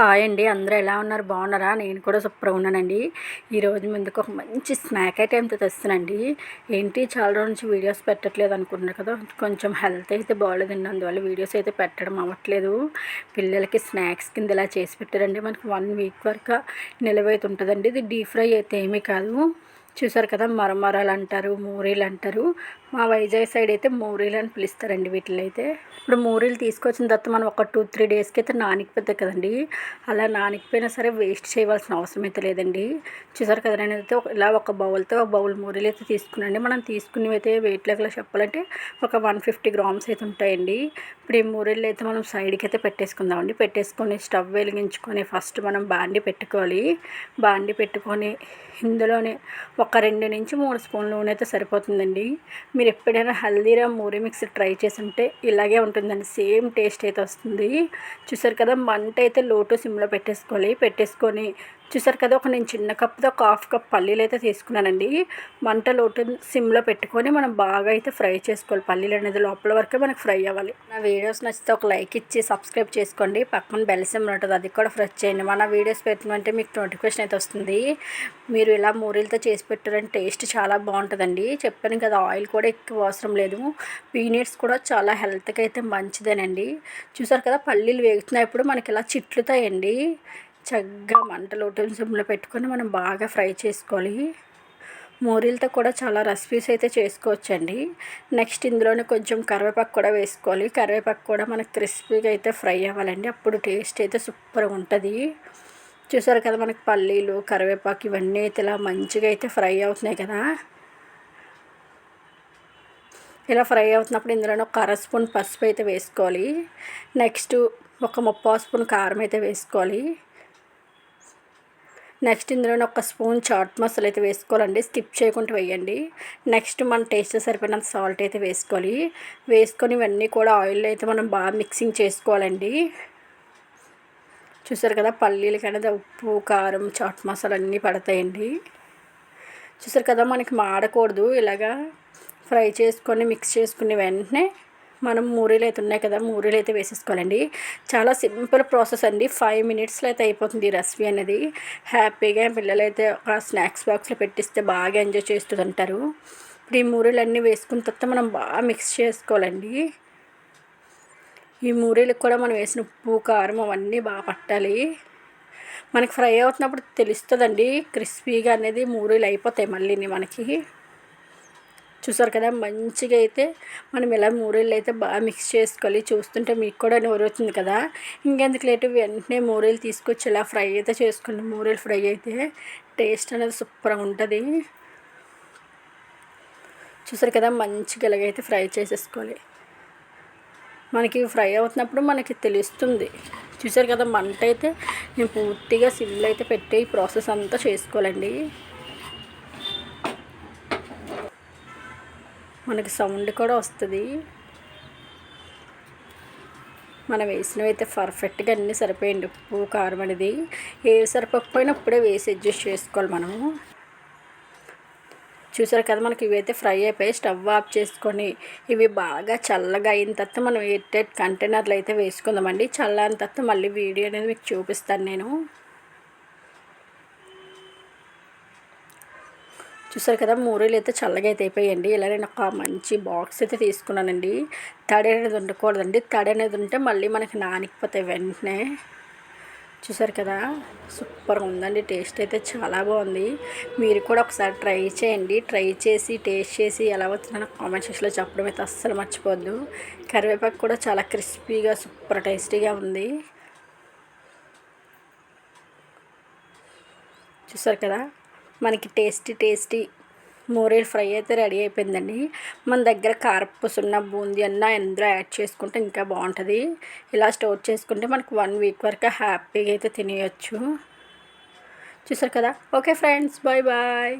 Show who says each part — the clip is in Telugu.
Speaker 1: హాయ్ అండి. అందరూ ఎలా ఉన్నారు? బాగున్నారా? నేను కూడా సూపర్గా ఉన్నానండి. ఈరోజు ముందుకు ఒక మంచి స్నాక్ ఐటెంతో తెస్తానండి ఏంటి? చాలా రోజు నుంచి వీడియోస్ పెట్టట్లేదు అనుకున్నారు కదా. కొంచెం హెల్త్ అయితే బాగాలేదండి అందువల్ల వీడియోస్ అయితే పెట్టడం అవ్వట్లేదు. పిల్లలకి స్నాక్స్ కింద ఇలా చేసి పెట్టారండి. మనకి వన్ వీక్ వరకు నిలవైతే ఉంటుందండి. ఇది డీప్ ఫ్రై అయితే ఏమీ కాదు. చూసారు కదా? మరమరాలు అంటారు మూరీలు అంటారు. మా వైజాగ్ సైడ్ అయితే మూరీలు అని పిలుస్తారండి వీటిలో అయితే. ఇప్పుడు మూరీలు తీసుకొచ్చిన తర్వాత మనం ఒక టూ త్రీ డేస్కి అయితే నానికిపోతాయి కదండి. అలా నానికిపోయినా సరే వేస్ట్ చేయవలసిన అవసరం అయితే లేదండి. చూసారు కదా నేనైతే ఇలా ఒక బౌల్తో ఒక బౌల్ మూరీలు అయితే తీసుకున్నాండి మనం తీసుకునేవి అయితే వెయిట్ లెక్కలో చెప్పాలంటే ఒక వన్ ఫిఫ్టీ గ్రామ్స్ అయితే ఉంటాయండి. ఇప్పుడు ఈ మూరీలు అయితే మనం సైడ్కి అయితే పెట్టేసుకుందామండి. పెట్టేసుకొని స్టవ్ వెలిగించుకొని ఫస్ట్ మనం బాండి పెట్టుకోవాలి. బాండి పెట్టుకొని ఇందులోనే ఒక రెండు నుంచి మూడు స్పూన్ల నూనె అయితే సరిపోతుందండి. మీరు ఎప్పుడైనా హల్దీరామ్ మూరీ మిక్స్ ట్రై చేసి ఉంటే ఇలాగే ఉంటుందండి. సేమ్ టేస్ట్ అయితే వస్తుంది. చూసారు కదా మంట అయితే లోటు సిమ్లో పెట్టేసుకోవాలి. పెట్టేసుకొని చూసారు కదా ఒక నేను చిన్న కప్తో ఒక హాఫ్ కప్ పల్లీలు అయితే తీసుకున్నానండి. మంట లోటు సిమ్లో పెట్టుకొని మనం బాగా అయితే ఫ్రై చేసుకోవాలి. పల్లీలు అనేది లోపల వరకే మనకు ఫ్రై అవ్వాలి. నా వీడియోస్ నచ్చితే ఒక లైక్ ఇచ్చి సబ్స్క్రైబ్ చేసుకోండి. పక్కన బెల్ సిమ్ ఉంటుంది అది కూడా ఫ్రెష్ చేయండి. మన వీడియోస్ పెట్టినంటే మీకు నోటిఫికేషన్ అయితే వస్తుంది. మీరు ఇలా మూరీలతో చేసి పెట్టారంటే టేస్ట్ చాలా బాగుంటుందండి. చెప్పాను కదా ఆయిల్ కూడా ఎక్కువ అవసరం లేదు. పీనట్స్ కూడా చాలా హెల్త్కి అయితే మంచిదేనండి. చూసారు కదా పల్లీలు వేగుతున్నప్పుడు మనకి ఇలా చిట్లుతాయండి. చక్కగా మంటలు సిమ్లో పెట్టుకొని మనం బాగా ఫ్రై చేసుకోవాలి. మోరీలతో కూడా చాలా రెసిపీస్ అయితే చేసుకోవచ్చండి. నెక్స్ట్ ఇందులోనే కొంచెం కరివేపాకు కూడా వేసుకోవాలి. కరివేపాకు కూడా మనకు క్రిస్పీగా అయితే ఫ్రై అవ్వాలండి. అప్పుడు టేస్ట్ అయితే సూపర్గా ఉంటుంది. చూసారు కదా మనకి పల్లీలు కరివేపాకు ఇవన్నీ అయితే ఇలా మంచిగా అయితే ఫ్రై అవుతున్నాయి కదా. ఇలా ఫ్రై అవుతున్నప్పుడు ఇందులోనే ఒక అర స్పూన్ పసుపు అయితే వేసుకోవాలి. నెక్స్ట్ ఒక ముప్పావు స్పూన్ కారం అయితే వేసుకోవాలి. నెక్స్ట్ ఇందులో ఒక స్పూన్ చాట్ మసాలా అయితే వేసుకోవాలండి. స్కిప్ చేయకుండా వేయండి. నెక్స్ట్ మన టేస్ట్ సరిపోయినంత సాల్ట్ అయితే వేసుకోవాలి. వేసుకొని ఇవన్నీ కూడా ఆయిల్ అయితే మనం బాగా మిక్సింగ్ చేసుకోవాలండి. చూసారు కదా పల్లీలకి అనేది ఉప్పు కారం చాట్ మసాలా అన్నీ పడతాయండి. చూసారు కదా మనకి మాడకూడదు. ఇలాగా ఫ్రై చేసుకొని మిక్స్ చేసుకుని వెంటనే మనం మూరీలు అయితే ఉన్నాయి కదా మూరీలు అయితే వేసేసుకోవాలండి. చాలా సింపుల్ ప్రాసెస్ అండి. ఫైవ్ మినిట్స్లో అయితే అయిపోతుంది ఈ రెసిపీ అనేది. హ్యాపీగా పిల్లలు అయితే ఒక స్నాక్స్ బాక్స్లో పెట్టిస్తే బాగా ఎంజాయ్ చేస్తుంటారు. ఇప్పుడు ఈ మూరీలు అన్నీ వేసుకున్న తర్వాత మనం బాగా మిక్స్ చేసుకోవాలండి. ఈ మూరీలకు కూడా మనం వేసిన ఉప్పు కారం అవన్నీ బాగా పట్టాలి. మనకి ఫ్రై అవుతున్నప్పుడు తెలుస్తుందండి క్రిస్పీగా అనేది మూరీలు అయిపోతాయి మళ్ళీ మనకి. చూసారు కదా మంచిగా అయితే మనం ఇలా మూరేళ్ళు అయితే బాగా మిక్స్ చేసుకోవాలి చూస్తుంటే మీకు కూడా నోరుతుంది కదా. ఇంకెందుకు లేటు వెంటనే మూరేలు తీసుకొచ్చి ఇలా ఫ్రై అయితే చేసుకోండి మూరేలు ఫ్రై అయితే టేస్ట్ అనేది సూపర్గా ఉంటుంది. చూసారు కదా మంచిగా ఇలాగైతే ఫ్రై చేసేసుకోవాలి. మనకి ఫ్రై అవుతున్నప్పుడు మనకి తెలుస్తుంది. చూసారు కదా మంట అయితే నేను పూర్తిగా సిమ్లో అయితే పెట్టి ఈ ప్రాసెస్ అంతా చేసుకోవాలండి. మనకి సౌండ్ కూడా వస్తుంది. మనం వేసినవి అయితే పర్ఫెక్ట్గా అన్నీ సరిపోయింది ఉప్పు కారం అనేది ఏ సరిపోకపోయినా ఇప్పుడే వేసి అడ్జస్ట్ చేసుకోవాలి మనము. చూసారు కదా మనకి ఇవైతే ఫ్రై అయిపోయి స్టవ్ ఆఫ్ చేసుకొని ఇవి బాగా చల్లగా అయిన తర్వాత మనం ఎయిట్ కంటైనర్లు అయితే వేసుకుందామండి చల్లని తర్వాత మళ్ళీ వీడియో అనేది మీకు చూపిస్తాను నేను. చూసారు కదా మూరీలు అయితే చల్లగా అయితే అయిపోయాయండి. ఇలా నేను ఒక మంచి బాక్స్ అయితే తీసుకున్నానండి. తడి అనేది ఉండకూడదండి. తడి అనేది ఉంటే మళ్ళీ మనకి నానికిపోతాయి వెంటనే. చూసారు కదా సూపర్గా ఉందండి. టేస్ట్ అయితే చాలా బాగుంది. మీరు కూడా ఒకసారి ట్రై చేయండి. ట్రై చేసి టేస్ట్ చేసి ఎలా వచ్చిందో కామెంట్ సెక్షన్లో చెప్పడం అయితే అస్సలు మర్చిపోద్దు. కరివేపాకు కూడా చాలా క్రిస్పీగా సూపర్ టేస్టీగా ఉంది. చూసారు కదా మనకి టేస్టీ టేస్టీ మోరేల్ ఫ్రై అయితే రెడీ అయిపోయిందండి. మన దగ్గర కారపూసున్న బూందీ అన్న ఎందులో యాడ్ చేసుకుంటే ఇంకా బాగుంటుంది. ఇలా స్టోర్ చేసుకుంటే మనకు వన్ వీక్ వరకు హ్యాపీగా అయితే తినేయచ్చు. చూసారు కదా? Okay friends bye bye